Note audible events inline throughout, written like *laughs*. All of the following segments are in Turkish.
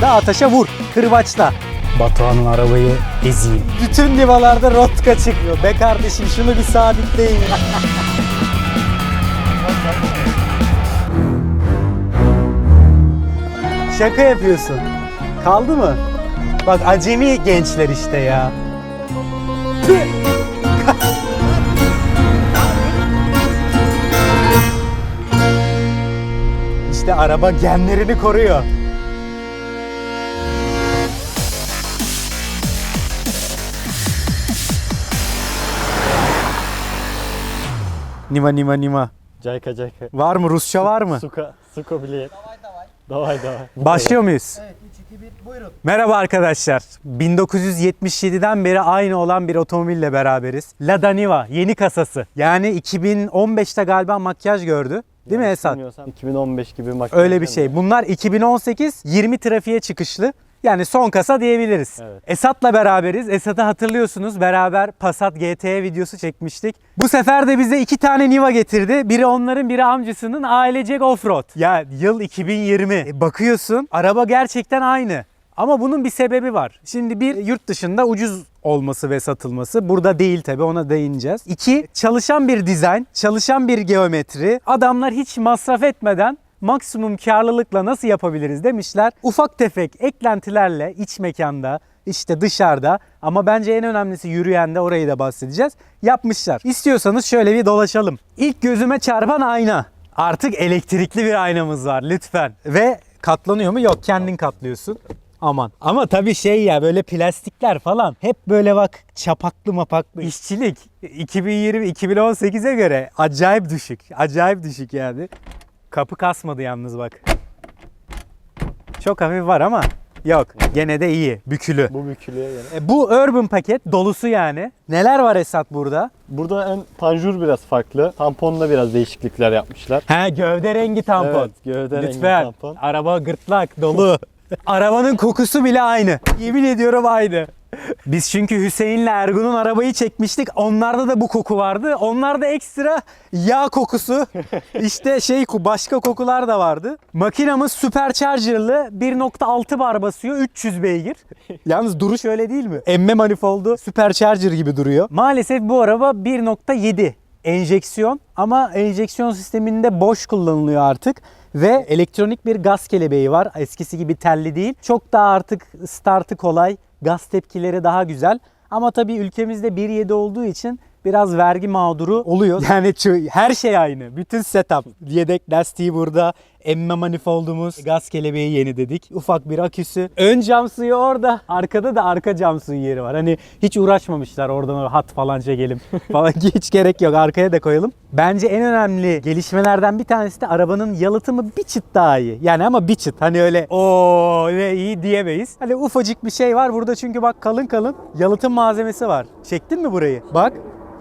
Dağ taşa vur, kırbaçla. Batuhan'ın arabayı ezeyim. Bütün livalarda rotka çıkıyor. Be kardeşim şunu bir sabitleyin. *laughs* Şaka yapıyorsun. Kaldı mı? Bak acemi gençler işte ya. *laughs* işte araba genlerini koruyor. Nima nima nima. Cayka cayka. Var mı? Rusça var mı? Suka, suka bilet. Davay davay. Başlıyor muyuz? Evet 3 2 1 buyurun. Merhaba arkadaşlar. 1977'den beri aynı olan bir otomobille beraberiz. Lada Niva yeni kasası. Yani 2015'te galiba makyaj gördü. Değil mi Esat? 2015 gibi makyaj. Öyle bir şey. Bunlar 2018 20 trafiğe çıkışlı. Yani son kasa diyebiliriz. Evet. Esat'la beraberiz. Esat'ı hatırlıyorsunuz. Beraber Passat GT videosu çekmiştik. Bu sefer de bize iki tane Niva getirdi. Biri onların biri amcasının ailecek offroad. Ya yıl 2020. E, bakıyorsun araba gerçekten aynı. Ama bunun bir sebebi var. Şimdi bir yurt dışında ucuz olması ve satılması. Burada değil tabi ona değineceğiz. İki çalışan bir dizayn, çalışan bir geometri. Adamlar hiç masraf etmeden maksimum karlılıkla nasıl yapabiliriz demişler. Ufak tefek eklentilerle iç mekanda işte dışarıda ama bence en önemlisi yürüyende orayı da bahsedeceğiz. Yapmışlar. İstiyorsanız şöyle bir dolaşalım. İlk gözüme çarpan ayna. Artık elektrikli bir aynamız var lütfen. Ve katlanıyor mu? Yok kendin katlıyorsun. Aman. Ama tabii şey ya böyle plastikler falan hep böyle bak çapaklı mapaklı. İşçilik 2020-2018'e göre acayip düşük. Acayip düşük yani. Kapı kasmadı yalnız bak. Çok hafif var ama yok. Gene de iyi. Bükülü. Bu bükülüyor yani. E, bu urban paket dolusu yani. Neler var Esat burada? Burada ön panjur biraz farklı. Tamponda biraz değişiklikler yapmışlar. He gövde rengi tampon. Evet, gövde rengi Lütfen. tampon. Araba gırtlak dolu. *laughs* Arabanın kokusu bile aynı. Yemin ediyorum aynı. Biz çünkü Hüseyin'le Ergun'un arabayı çekmiştik. Onlarda da bu koku vardı. Onlarda ekstra yağ kokusu. *laughs* işte şey başka kokular da vardı. Makinamız supercharger'lı 1.6 bar basıyor. 300 beygir. *laughs* Yalnız duruş öyle değil mi? Emme manifoldu supercharger gibi duruyor. Maalesef bu araba 1.7 enjeksiyon ama enjeksiyon sisteminde boş kullanılıyor artık ve elektronik bir gaz kelebeği var. Eskisi gibi telli değil. Çok daha artık startı kolay, gaz tepkileri daha güzel. Ama tabii ülkemizde 1.7 olduğu için biraz vergi mağduru oluyor. *laughs* Yani her şey aynı. Bütün setup. Yedek lastiği burada. Emme manifoldumuz. Gaz kelebeği yeni dedik. Ufak bir aküsü. Ön cam suyu orada. Arkada da arka cam suyu yeri var. Hani hiç uğraşmamışlar oradan hat falan çekelim *laughs* falan. hiç gerek yok. Arkaya da koyalım. Bence en önemli gelişmelerden bir tanesi de arabanın yalıtımı bir çıt daha iyi. Yani ama bir çıt. Hani öyle o ne iyi diyemeyiz. Hani ufacık bir şey var burada çünkü bak kalın kalın yalıtım malzemesi var. Çektin mi burayı? Bak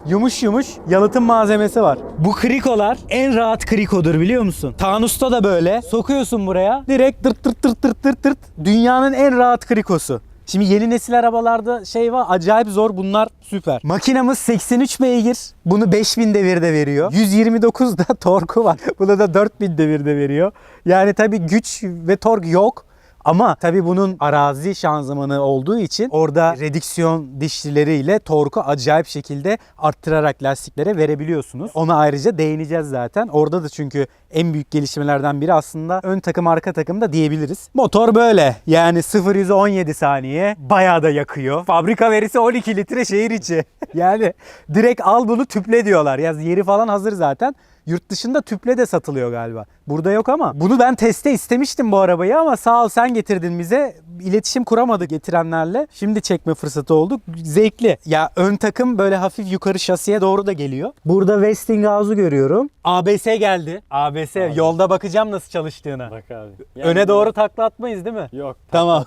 Yumuş yumuş yalıtım malzemesi var. Bu krikolar en rahat krikodur biliyor musun? Tanusta da böyle. Sokuyorsun buraya. Direkt tırt tırt tırt tırt tırt tırt. Dünyanın en rahat krikosu. Şimdi yeni nesil arabalarda şey var acayip zor bunlar süper. Makinamız 83 beygir. Bunu 5000 devirde veriyor. 129 da torku var. *laughs* Bunu da 4000 devirde veriyor. Yani tabii güç ve tork yok. Ama tabii bunun arazi şanzımanı olduğu için orada redüksiyon dişlileriyle torku acayip şekilde arttırarak lastiklere verebiliyorsunuz. Ona ayrıca değineceğiz zaten. Orada da çünkü en büyük gelişmelerden biri aslında ön takım arka takım da diyebiliriz. Motor böyle. Yani 0 17 saniye bayağı da yakıyor. Fabrika verisi 12 litre şehir içi. *laughs* yani direkt al bunu tüple diyorlar. Ya yeri falan hazır zaten. Yurt dışında tüple de satılıyor galiba. Burada yok ama. Bunu ben teste istemiştim bu arabayı ama sağ ol sen getirdin bize. İletişim kuramadık getirenlerle. Şimdi çekme fırsatı olduk. Zevkli. Ya ön takım böyle hafif yukarı şasiye doğru da geliyor. Burada Westinghouse'u görüyorum. ABS geldi. ABS. Yolda bakacağım nasıl çalıştığına. Bak abi. Öne doğru takla atmayız değil mi? Yok. *laughs* Tamam.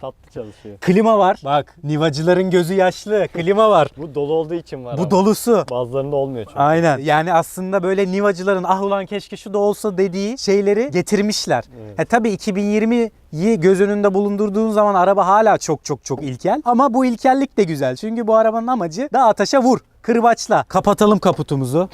Tatlı, çalışıyor. Klima var. Bak nivacıların gözü yaşlı. Klima var. Bu dolu olduğu için var Bu abi. dolusu. Bazılarında olmuyor çünkü. Aynen. Yani aslında böyle nivacıların ah ulan keşke şu da olsa olsa dediği şeyleri getirmişler. Evet. Ha, tabii 2020'yi göz önünde bulundurduğun zaman araba hala çok çok çok ilkel. Ama bu ilkellik de güzel. Çünkü bu arabanın amacı dağa taşa vur. Kırbaçla. Kapatalım kaputumuzu.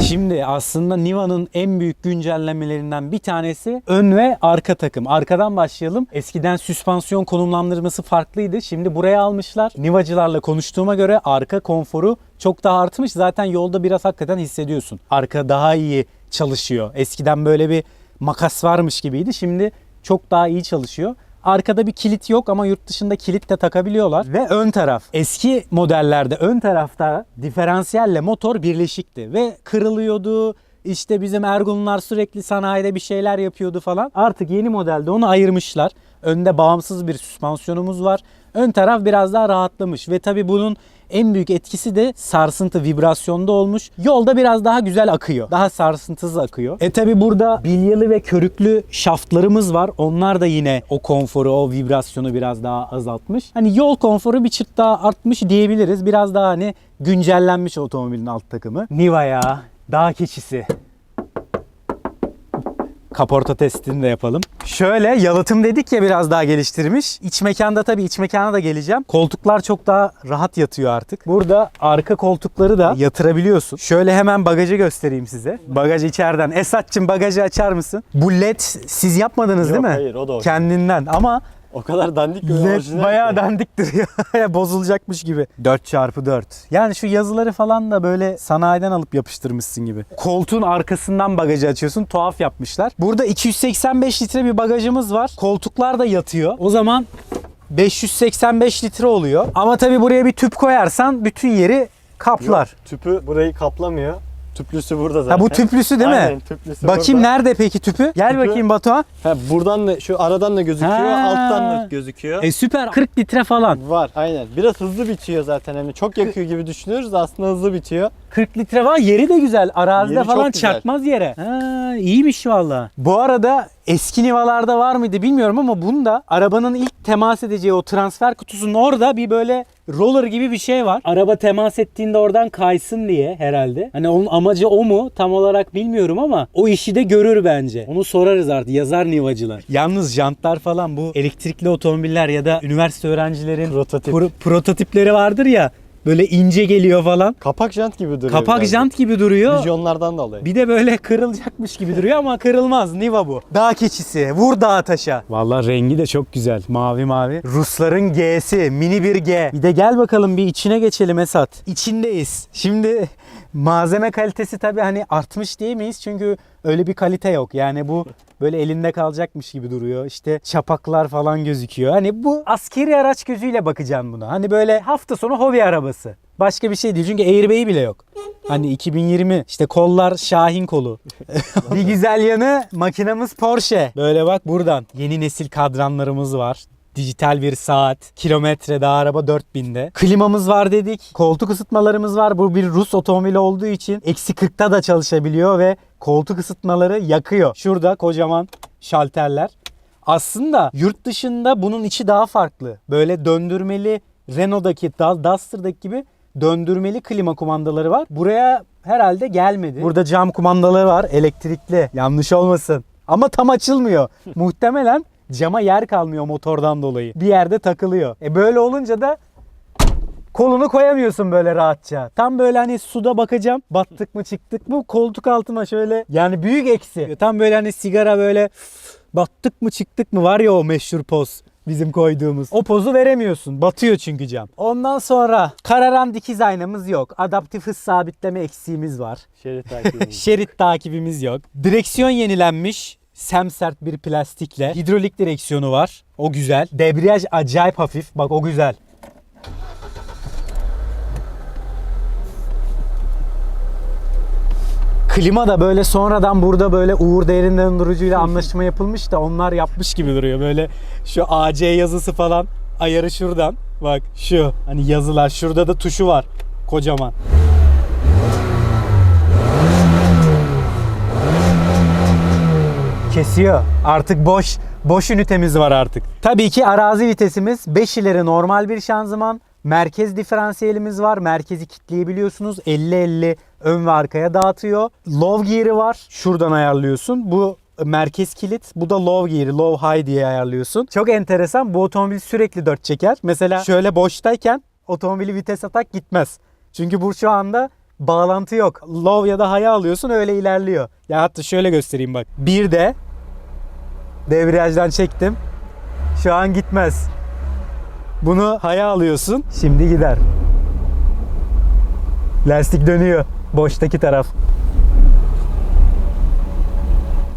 Şimdi aslında Niva'nın en büyük güncellemelerinden bir tanesi ön ve arka takım. Arkadan başlayalım. Eskiden süspansiyon konumlandırması farklıydı. Şimdi buraya almışlar. Nivacılarla konuştuğuma göre arka konforu çok daha artmış. Zaten yolda biraz hakikaten hissediyorsun. Arka daha iyi çalışıyor. Eskiden böyle bir makas varmış gibiydi. Şimdi çok daha iyi çalışıyor. Arkada bir kilit yok ama yurt dışında kilit de takabiliyorlar. Ve ön taraf. Eski modellerde ön tarafta diferansiyelle motor birleşikti ve kırılıyordu. İşte bizim Ergunlar sürekli sanayide bir şeyler yapıyordu falan. Artık yeni modelde onu ayırmışlar. Önde bağımsız bir süspansiyonumuz var. Ön taraf biraz daha rahatlamış ve tabii bunun en büyük etkisi de sarsıntı vibrasyonda olmuş. Yolda biraz daha güzel akıyor. Daha sarsıntısız akıyor. E tabi burada bilyalı ve körüklü şaftlarımız var. Onlar da yine o konforu, o vibrasyonu biraz daha azaltmış. Hani yol konforu bir çıt daha artmış diyebiliriz. Biraz daha hani güncellenmiş otomobilin alt takımı. Niva ya. Dağ keçisi. Kaporta testini de yapalım. Şöyle yalıtım dedik ya biraz daha geliştirmiş. İç mekanda tabii iç mekana da geleceğim. Koltuklar çok daha rahat yatıyor artık. Burada arka koltukları da yatırabiliyorsun. Şöyle hemen bagajı göstereyim size. Bagaj içeriden. Esat'cığım bagajı açar mısın? Bu led siz yapmadınız Yok, değil mi? hayır, o da o. Kendinden ama O kadar dandik ki led *laughs* bayağı dandik duruyor. Bozulacakmış gibi. 4x4. Yani şu yazıları falan da böyle sanayiden alıp yapıştırmışsın gibi. Koltuğun arkasından bagajı açıyorsun. Tuhaf yapmışlar. Burada 285 litre bir bagajımız var. Koltuklar da yatıyor. O zaman 585 litre oluyor. Ama tabii buraya bir tüp koyarsan bütün yeri kaplar. Yok, tüpü burayı kaplamıyor. Tüplüsü burada zaten. Ha bu tüplüsü değil Aynen, mi? tüplüsü Bakayım burada. nerede peki tüpü? Gel Tüpü- bakayım Batuhan. Ha, buradan da şu aradan da gözüküyor, Ha. alttan da gözüküyor. E süper 40 litre falan. Var aynen. Biraz hızlı bitiyor zaten. Hani çok yakıyor gibi düşünüyoruz da aslında hızlı bitiyor. 40 litre var. Yeri de güzel. Arazide Yeri falan çarpmaz yere. Ha, iyiymiş valla. Bu arada eski Niva'larda var mıydı bilmiyorum ama bunda arabanın ilk temas edeceği o transfer kutusunun orada bir böyle roller gibi bir şey var. Araba temas ettiğinde oradan kaysın diye herhalde. Hani onun amacı o mu tam olarak bilmiyorum ama o işi de görür bence. Onu sorarız artık yazar Nivacılar. Yalnız jantlar falan bu elektrikli otomobiller ya da üniversite öğrencilerin Prototip. pro- prototipleri vardır ya böyle ince geliyor falan. Kapak jant gibi duruyor. Kapak biraz. jant gibi duruyor. Vizyonlardan dolayı. Bir de böyle kırılacakmış gibi duruyor ama kırılmaz. Niva bu. Dağ keçisi. Vur dağa taşa. Vallahi rengi de çok güzel. Mavi mavi. Rusların G'si. Mini bir G. Bir de gel bakalım bir içine geçelim Esat. İçindeyiz. Şimdi malzeme kalitesi tabii hani artmış diyemeyiz çünkü öyle bir kalite yok. Yani bu *laughs* böyle elinde kalacakmış gibi duruyor. İşte çapaklar falan gözüküyor. Hani bu askeri araç gözüyle bakacağım buna. Hani böyle hafta sonu hobi arabası. Başka bir şey değil çünkü airbag'i bile yok. Hani 2020 işte kollar Şahin kolu. *laughs* bir güzel yanı makinamız Porsche. Böyle bak buradan. Yeni nesil kadranlarımız var. Dijital bir saat. Kilometre daha araba 4000'de. Klimamız var dedik. Koltuk ısıtmalarımız var. Bu bir Rus otomobili olduğu için eksi 40'ta da çalışabiliyor ve koltuk ısıtmaları yakıyor. Şurada kocaman şalterler. Aslında yurt dışında bunun içi daha farklı. Böyle döndürmeli Renault'daki, Da- Duster'daki gibi döndürmeli klima kumandaları var. Buraya herhalde gelmedi. Burada cam kumandaları var elektrikli. Yanlış olmasın. Ama tam açılmıyor. *laughs* Muhtemelen cama yer kalmıyor motordan dolayı. Bir yerde takılıyor. E böyle olunca da kolunu koyamıyorsun böyle rahatça. Tam böyle hani suda bakacağım. Battık mı çıktık mı koltuk altıma şöyle yani büyük eksi. Tam böyle hani sigara böyle battık mı çıktık mı var ya o meşhur poz bizim koyduğumuz. O pozu veremiyorsun. Batıyor çünkü cam. Ondan sonra kararan dikiz aynamız yok. Adaptif hız sabitleme eksiğimiz var. Şerit takibi. *laughs* Şerit takibimiz yok. Direksiyon yenilenmiş. Semsert bir plastikle. Hidrolik direksiyonu var. O güzel. Debriyaj acayip hafif. Bak o güzel. Klima da böyle sonradan burada böyle Uğur Derin Dondurucuyla anlaşma yapılmış da onlar yapmış gibi duruyor. Böyle şu AC yazısı falan ayarı şuradan. Bak şu hani yazılar şurada da tuşu var kocaman. Kesiyor. Artık boş boş ünitemiz var artık. Tabii ki arazi vitesimiz 5 ileri normal bir şanzıman, Merkez diferansiyelimiz var. Merkezi kitleyebiliyorsunuz. 50-50 ön ve arkaya dağıtıyor. Low gear'ı var. Şuradan ayarlıyorsun. Bu merkez kilit. Bu da low gear'ı. Low high diye ayarlıyorsun. Çok enteresan. Bu otomobil sürekli dört çeker. Mesela şöyle boştayken otomobili vites atak gitmez. Çünkü bu şu anda bağlantı yok. Low ya da high'a alıyorsun öyle ilerliyor. Ya hatta şöyle göstereyim bak. Bir de debriyajdan çektim. Şu an gitmez. Bunu haya alıyorsun. Şimdi gider. Lastik dönüyor. Boştaki taraf.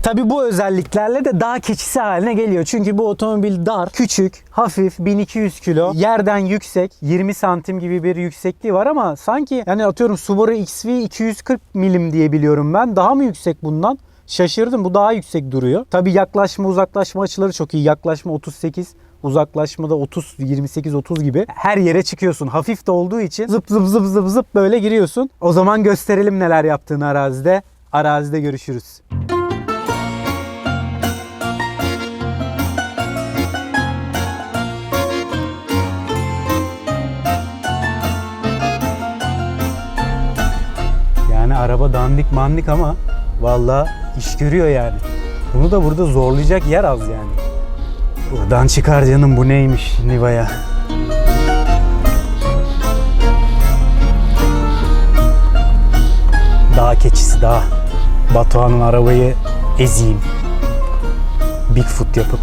Tabi bu özelliklerle de dağ keçisi haline geliyor. Çünkü bu otomobil dar, küçük, hafif, 1200 kilo, yerden yüksek, 20 santim gibi bir yüksekliği var ama sanki yani atıyorum Subaru XV 240 milim diye biliyorum ben. Daha mı yüksek bundan? Şaşırdım. Bu daha yüksek duruyor. Tabi yaklaşma uzaklaşma açıları çok iyi. Yaklaşma 38, uzaklaşmada 30, 28, 30 gibi. Her yere çıkıyorsun. Hafif de olduğu için zıp zıp zıp zıp zıp böyle giriyorsun. O zaman gösterelim neler yaptığını arazide. Arazide görüşürüz. Yani araba dandik mandik ama valla iş görüyor yani. Bunu da burada zorlayacak yer az yani. Buradan çıkar canım bu neymiş Niva'ya. Dağ keçisi dağ. Batuhan'ın arabayı ezeyim. Bigfoot yapıp.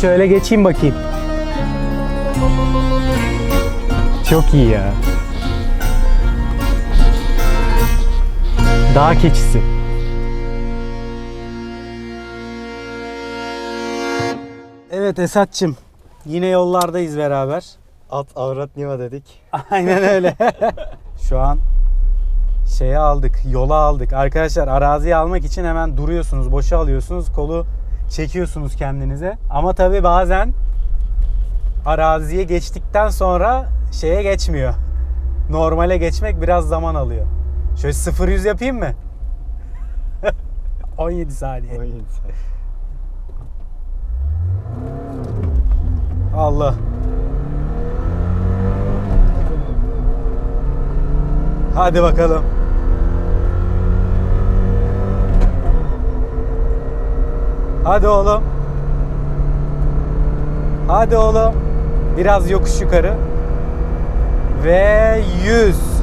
Şöyle geçeyim bakayım. Çok iyi ya. Dağ keçisi. Evet Esat'cığım. Yine yollardayız beraber. At avrat niva dedik. *laughs* Aynen öyle. *laughs* Şu an şeye aldık, yola aldık. Arkadaşlar araziyi almak için hemen duruyorsunuz, boşa alıyorsunuz, kolu çekiyorsunuz kendinize. Ama tabii bazen araziye geçtikten sonra şeye geçmiyor. Normale geçmek biraz zaman alıyor. Şöyle 0-100 yapayım mı? *laughs* 17 saniye. 17 saat. Allah. Hadi bakalım. Hadi oğlum. Hadi oğlum. Biraz yokuş yukarı. Ve 100.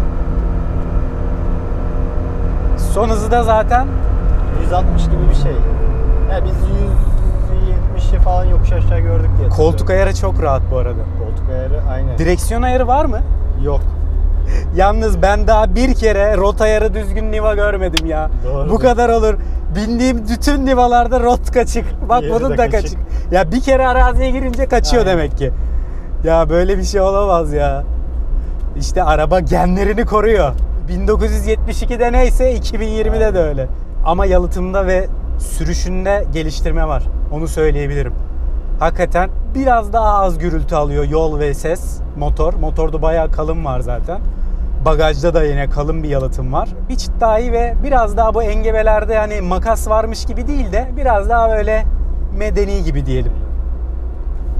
Son hızı da zaten 160 gibi bir şey. Ya biz 170'i falan yokuş aşağı gördük diye. koltuk ayarı çok rahat bu arada. Koltuk ayarı aynen. Direksiyon ayarı var mı? Yok. *laughs* Yalnız ben daha bir kere rot ayarı düzgün niva görmedim ya. Doğru. Bu kadar olur. Bindiğim bütün nivalarda rot kaçık. Bak Diğeri bunun da kaçık. kaçık. Ya bir kere araziye girince kaçıyor Aynen. demek ki. Ya böyle bir şey olamaz ya. İşte araba genlerini koruyor. 1972'de neyse 2020'de de öyle. Ama yalıtımda ve sürüşünde geliştirme var. Onu söyleyebilirim. Hakikaten biraz daha az gürültü alıyor yol ve ses motor. Motorda bayağı kalın var zaten. Bagajda da yine kalın bir yalıtım var. Bir çıt daha iyi ve biraz daha bu engebelerde yani makas varmış gibi değil de biraz daha böyle medeni gibi diyelim.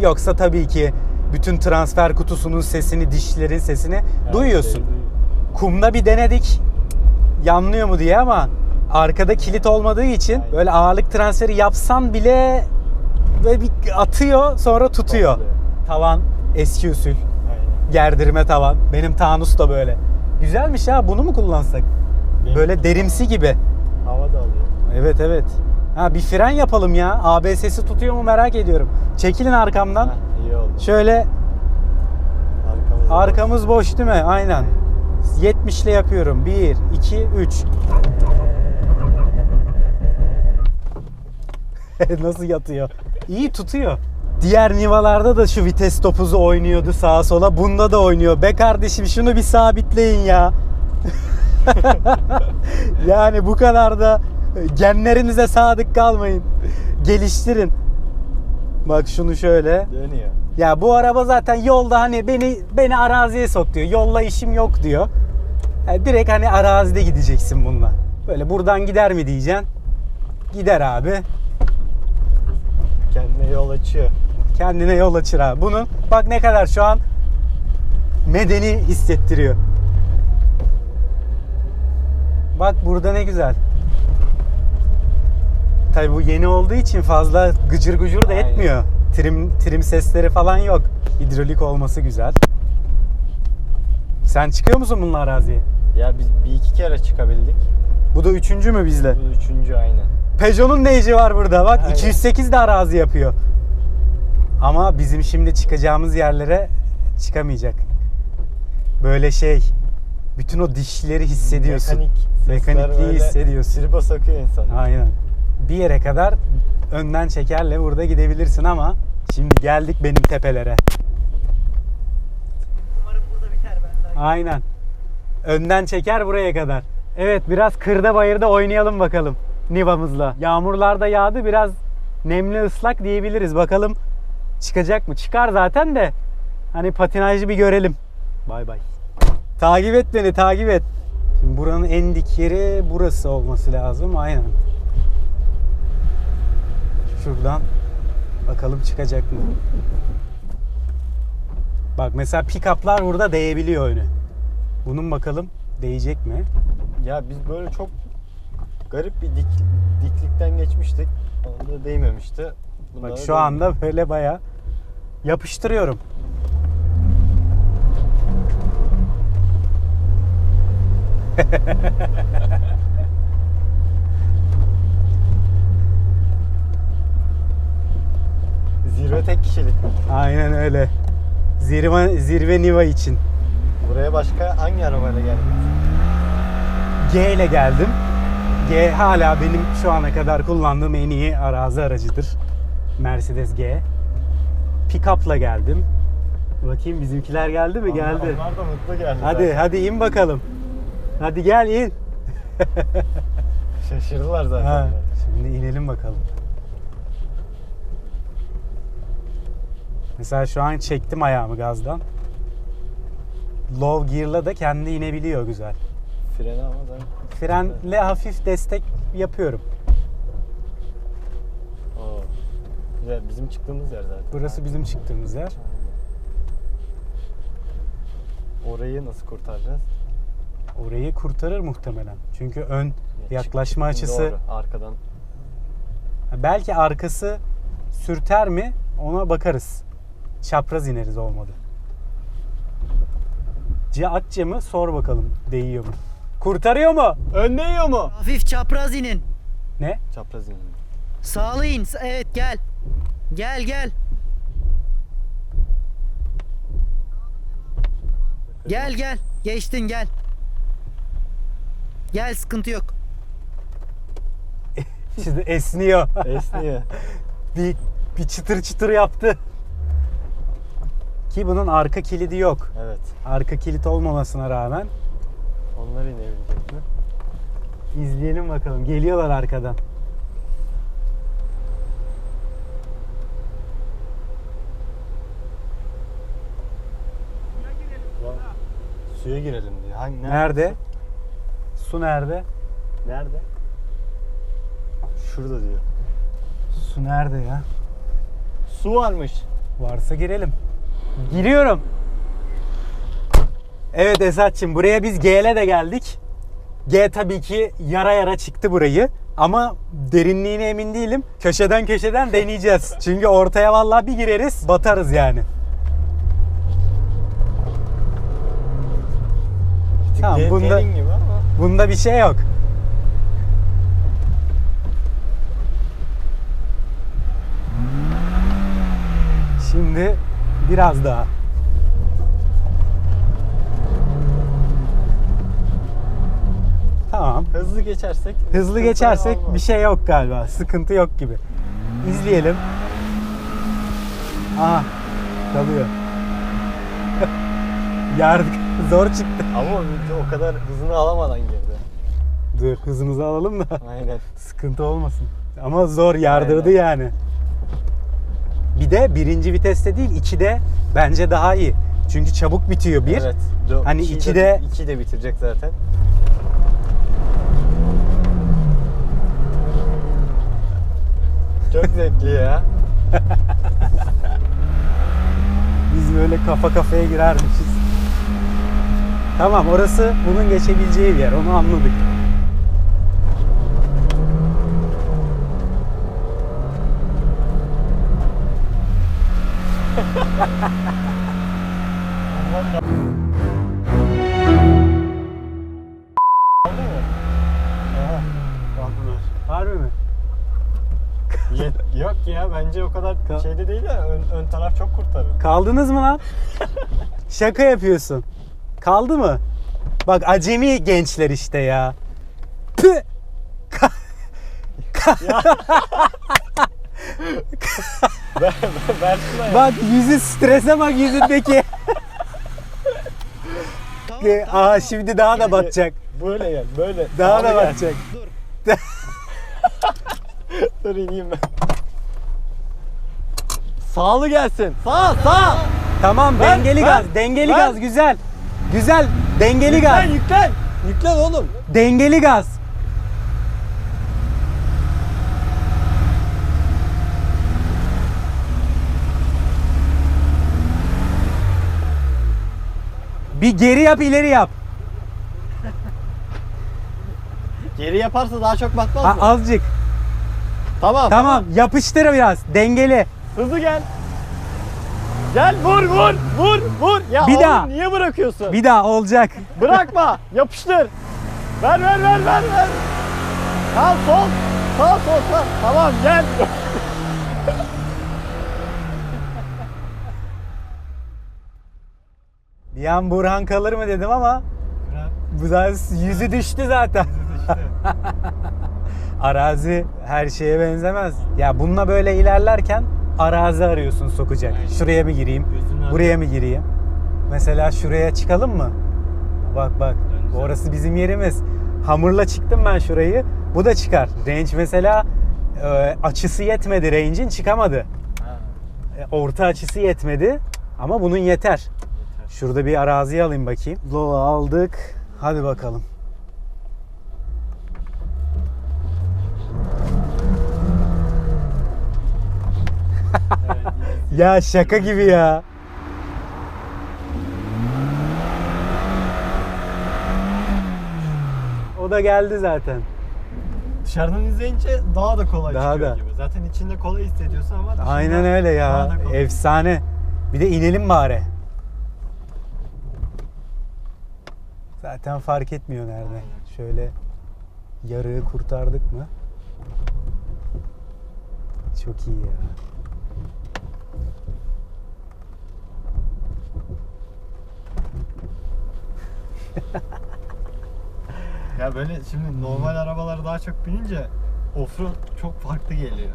Yoksa tabii ki bütün transfer kutusunun sesini, dişlerin sesini Her duyuyorsun. duyuyor. Kumda bir denedik. Yanlıyor mu diye ama arkada kilit olmadığı için böyle ağırlık transferi yapsan bile böyle bir atıyor sonra tutuyor. Topluyor. Tavan eski usul. Aynen. Gerdirme tavan. Benim Tanus da böyle. Güzelmiş ha bunu mu kullansak? Benim- Böyle derimsi gibi. Hava da alıyor. Evet evet. Ha bir fren yapalım ya. ABS'si tutuyor mu merak ediyorum. Çekilin arkamdan. Heh, iyi oldu. Şöyle Arkamız. arkamız boş değil mi? Aynen. 70 ile yapıyorum. 1, 2, 3. Nasıl yatıyor? İyi tutuyor. Diğer Niva'larda da şu vites topuzu oynuyordu sağa sola. Bunda da oynuyor. Be kardeşim şunu bir sabitleyin ya. *laughs* yani bu kadar da genlerinize sadık kalmayın. Geliştirin. Bak şunu şöyle. Dönüyor. Ya bu araba zaten yolda hani beni beni araziye sok diyor. Yolla işim yok diyor. Yani direkt hani arazide gideceksin bununla. Böyle buradan gider mi diyeceksin. Gider abi. Kendine yol açıyor. Kendine yol açır abi. Bunun bak ne kadar şu an medeni hissettiriyor. Bak burada ne güzel. Tabi bu yeni olduğu için fazla gıcır gıcır da Aynen. etmiyor. Trim trim sesleri falan yok. Hidrolik olması güzel. Sen çıkıyor musun bununla araziye? Ya biz bir iki kere çıkabildik. Bu da üçüncü mü bizde? Bu üçüncü aynen. Peugeot'un ne işi var burada? Bak Aynen. 208 de arazi yapıyor. Ama bizim şimdi çıkacağımız yerlere çıkamayacak. Böyle şey bütün o dişleri hissediyorsun. Mekanik Mekanikliği hissediyorsun. Triba sokuyor insanı. Aynen. Bir yere kadar önden çekerle burada gidebilirsin ama şimdi geldik benim tepelere. Umarım burada biter ben daha. Aynen. Önden çeker buraya kadar. Evet biraz kırda bayırda oynayalım bakalım Niva'mızla. Yağmurlar da yağdı biraz nemli ıslak diyebiliriz. Bakalım çıkacak mı? Çıkar zaten de hani patinajı bir görelim. Bay bay. Takip et beni takip et. Şimdi buranın en dik yeri burası olması lazım. Aynen. Şuradan bakalım çıkacak mı? Bak mesela pick-up'lar burada değebiliyor önü. Bunun bakalım değecek mi? Ya biz böyle çok garip bir dik, diklikten geçmiştik. Onda değmemişti. Bunda Bak şu anda böyle baya yapıştırıyorum. *laughs* Zirve tek kişilik. Aynen öyle. Zirve, zirve Niva için. Buraya başka hangi arabayla geldik? G ile geldim. G hala benim şu ana kadar kullandığım en iyi arazi aracıdır. Mercedes G. Pick-up'la geldim. Bakayım bizimkiler geldi mi? Geldi. Onlar da mutlu geldi. Hadi zaten. hadi in bakalım. Hadi gel in. *laughs* Şaşırdılar zaten. Ha, şimdi inelim bakalım. Mesela şu an çektim ayağımı gazdan. Low gear'la da kendi inebiliyor güzel. Freni ama da. Frenle hafif destek yapıyorum. Oo. Güzel bizim çıktığımız yer zaten. Burası bizim çıktığımız yer. Orayı nasıl kurtaracağız? Orayı kurtarır muhtemelen. Çünkü ön Ya yaklaşma çık- açısı Doğru, arkadan. belki arkası sürter mi ona bakarız. Çapraz ineriz olmadı. Cihat mı sor bakalım değiyor mu? Kurtarıyor mu? Önde yiyor mu? Hafif çapraz inin. Ne? Çapraz inin. Sağlı in. Evet gel. Gel gel. Gel gel. Geçtin gel. Gel sıkıntı yok. *laughs* Şimdi esniyor. Esniyor. bir, bir çıtır çıtır yaptı. Ki bunun arka kilidi yok. evet. Arka kilit olmamasına rağmen Onlar inebilecek mi? izleyelim bakalım. Geliyorlar arkadan. Ya, suya girelim diyor. Hangi, Nerede? Su nerede? Su? Nerede? Şurada diyor. Su nerede ya? Su varmış. Varsa girelim. Giriyorum. Evet Esat'cığım buraya biz GL de geldik. G tabii ki yara yara çıktı burayı. Ama derinliğine emin değilim. Köşeden köşeden deneyeceğiz. Çünkü ortaya vallahi bir gireriz batarız yani. Tamam, De- bunda- derin gibi ama. Bunda bir şey yok. Şimdi biraz daha. Tamam. Hızlı geçersek. Hızlı geçersek olmaz. bir şey yok galiba. Sıkıntı yok gibi. İzleyelim. Aha kalıyor. *laughs* Yardık. *laughs* Zor çıktı. Ama o- o kadar hızını alamadan girdi. Dur hızımızı alalım da. Aynen. Sıkıntı olmasın. Ama zor yardırdı Aynen. yani. Bir de birinci viteste değil ikide bence daha iyi. Çünkü çabuk bitiyor bir. Evet. Dö- Hani iki de, de- iki de bitirecek zaten. Çok zevkli ya. *laughs* Biz böyle kafa kafaya girermişiz. Tamam orası bunun geçebileceği bir yer onu anladık. Bence o kadar Ka- şeyde değil ya ön, ön taraf çok kurtarır. Kaldınız mı lan? *laughs* Şaka yapıyorsun. Kaldı mı? Bak acemi gençler işte ya. Püh! *laughs* Ver, ver, versene ya. Bak yüzü strese bak yüzündeki. Tamam, Aa şimdi daha da batacak. Böyle gel böyle. Daha Sağlı da gel. batacak. Dur *laughs* ineyim ben. Sağlı gelsin. Sağ sağ. Tamam Ver, dengeli ver, gaz, dengeli ver. gaz güzel. Güzel. Dengeli gaz. Yüklen yüklen. Yüklen oğlum. Dengeli gaz. Bir geri yap ileri yap. Geri yaparsa daha çok batmaz mı? azıcık. Tamam. Tamam yapıştır biraz dengeli. Hızlı gel. Gel vur vur vur vur. Ya Bir oğlum daha. niye bırakıyorsun? Bir daha olacak. Bırakma. Yapıştır. Ver ver ver ver ver. Sağ sol. Sağ sol sağ. Tamam gel. *laughs* Bir an Burhan kalır mı dedim ama bu da yüzü düştü zaten. *laughs* arazi her şeye benzemez. Ya bununla böyle ilerlerken arazi arıyorsun sokacak. Şuraya mı gireyim? Buraya mı gireyim? Mesela şuraya çıkalım mı? Bak bak. Orası bizim yerimiz. Hamurla çıktım ben şurayı. Bu da çıkar. Range mesela e, açısı yetmedi. Range'in çıkamadı. E, Orta açısı yetmedi. Ama bunun yeter. Şurada bir arazi alayım bakayım. Low aldık. Hadi bakalım. Ya şaka gibi ya. O da geldi zaten. Dışarıdan izleyince daha da kolay Daha çıkıyor da. gibi. Zaten içinde kolay hissediyorsun ama dışında Aynen öyle ya. daha da kolay. Efsane. Bir de inelim bari. Zaten fark etmiyor nerede. Şöyle yarığı kurtardık mı? Çok iyi ya. *laughs* Ya böyle şimdi normal arabalara daha çok binince offroad çok farklı geliyor.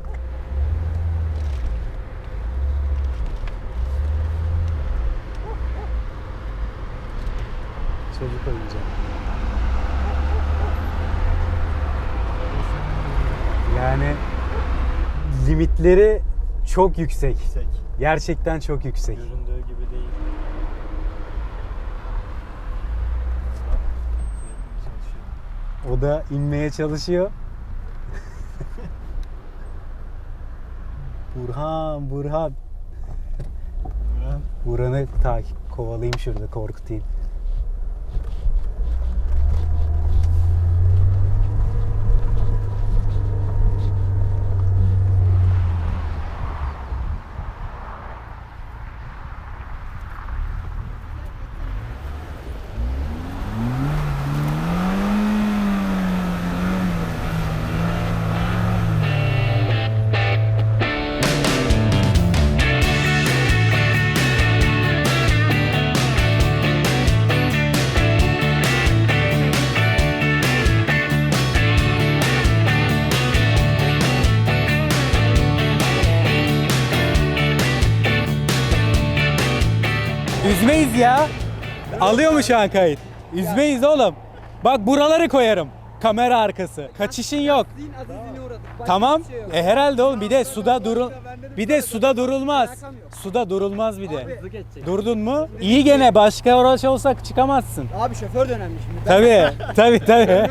Çocuk oyuncağı. Yani limitleri çok yüksek. Yüksek. Gerçekten çok yüksek. Göründüğü gibi değil. O da inmeye çalışıyor. Burhan, Burhan. Buran Burhan'ı takip kovalayayım şurada korkutayım. Üzmeyiz ya. Alıyor mu şu an kayıt? Üzmeyiz oğlum. Bak buraları koyarım. Kamera arkası. Kaçışın yok. Tamam. E herhalde oğlum bir de suda durun. Bir de suda durulmaz. Suda durulmaz bir de. Durdun mu? İyi gene başka uğraş olsak çıkamazsın. Abi şoför de önemli şimdi. Tabii, *laughs* tabii, tabii.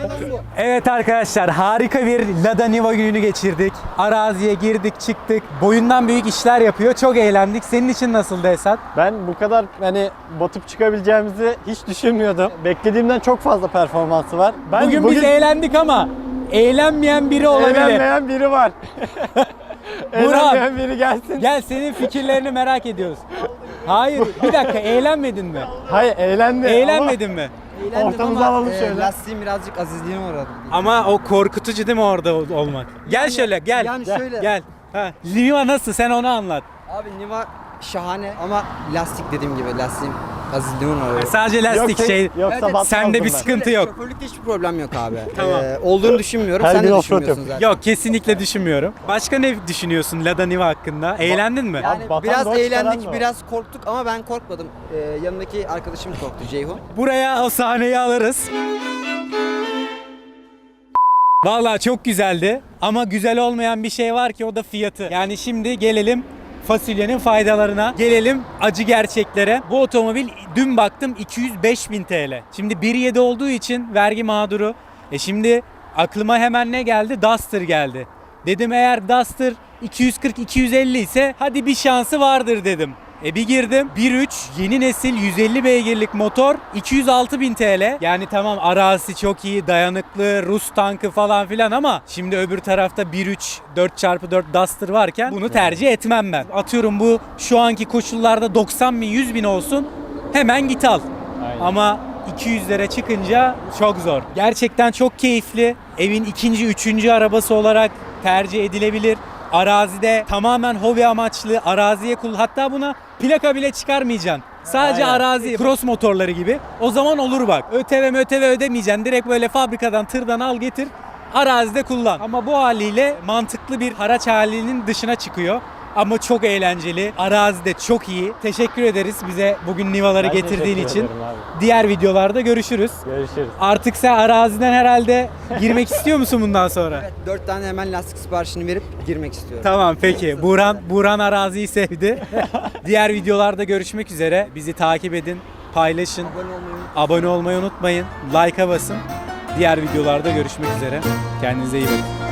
Evet arkadaşlar harika bir Lada Niva gününü geçirdik. Araziye girdik çıktık. Boyundan büyük işler yapıyor. Çok eğlendik. Senin için nasıldı Esat? Ben bu kadar hani batıp çıkabileceğimizi hiç düşünmüyordum. Beklediğimden çok fazla performansı var. Ben bugün, biz eğlendik ama eğlenmeyen biri olabilir. eğlenmeyen biri var. *laughs* eğlenmeyen biri gelsin. Gel senin fikirlerini merak ediyoruz. Hayır bir dakika eğlenmedin mi? Hayır eğlendi Eğlenmedin mi? Eğlendim Ortamıza ama alalım e, şöyle. lastiğim birazcık azizliğime uğradı. Ama o korkutucu değil mi orada ol- olmak? Gel şöyle gel. yani gel, şöyle. Gel. Ha. Niva nasıl sen onu anlat. Abi Niva şahane ama lastik dediğim gibi lastiğim azizliğime uğradı. Sadece Yok, lastik tek- şey. Yoksa Evet, batmazdım sende bir ben. sıkıntı yok. Şoförlükte hiçbir problem yok abi. *laughs* Tamam. Ee, olduğunu düşünmüyorum. Her Sen gün de offroad düşünmüyorsun zaten. Yok kesinlikle düşünmüyorum. Başka ne düşünüyorsun Lada Niva hakkında? Eğlendin mi? Yani batan biraz doğru çıkaran eğlendik, mı? biraz korktuk ama ben korkmadım. Ee, yanındaki arkadaşım korktu Ceyhun. Buraya o sahneyi alırız. Vallahi çok güzeldi ama güzel olmayan bir şey var ki o da fiyatı. Yani şimdi gelelim fasulyenin faydalarına. Gelelim acı gerçeklere. Bu otomobil dün baktım 205 bin TL. Şimdi 1.7 olduğu için vergi mağduru. E şimdi aklıma hemen ne geldi? Duster geldi. Dedim eğer Duster 240-250 ise hadi bir şansı vardır dedim. E bir girdim 1.3 yeni nesil 150 beygirlik motor 206 bin TL. Yani tamam arazisi çok iyi dayanıklı Rus tankı falan filan ama şimdi öbür tarafta 1.3 4x4 Duster varken bunu tercih etmem ben. Atıyorum bu şu anki koşullarda 90 bin 100 bin olsun hemen git al. Ama 200'lere çıkınca çok zor. Gerçekten çok keyifli. Evin ikinci, üçüncü arabası olarak tercih edilebilir. Arazide tamamen hobi amaçlı araziye kul hatta buna plaka bile çıkarmayacaksın. Sadece Aynen. arazi cross motorları gibi. O zaman olur bak. ÖTV mötv ödemeyeceksin. Direkt böyle fabrikadan tırdan al getir. Arazide kullan. Ama bu haliyle mantıklı bir haraç halinin dışına çıkıyor. Ama çok eğlenceli. Arazide çok iyi. Teşekkür ederiz bize bugün Nivaları Ben getirdiğin için. Diğer videolarda görüşürüz. Görüşürüz. Artık sen araziden herhalde girmek *laughs* istiyor musun bundan sonra? Evet, 4 tane hemen lastik siparişini verip girmek istiyorum. Tamam peki. Buran Buran araziyi sevdi. *laughs* Diğer videolarda görüşmek üzere. Bizi takip edin, paylaşın, Abone olmayı unutmayın. abone olmayı unutmayın, like'a basın. Diğer videolarda görüşmek üzere. Kendinize iyi bakın.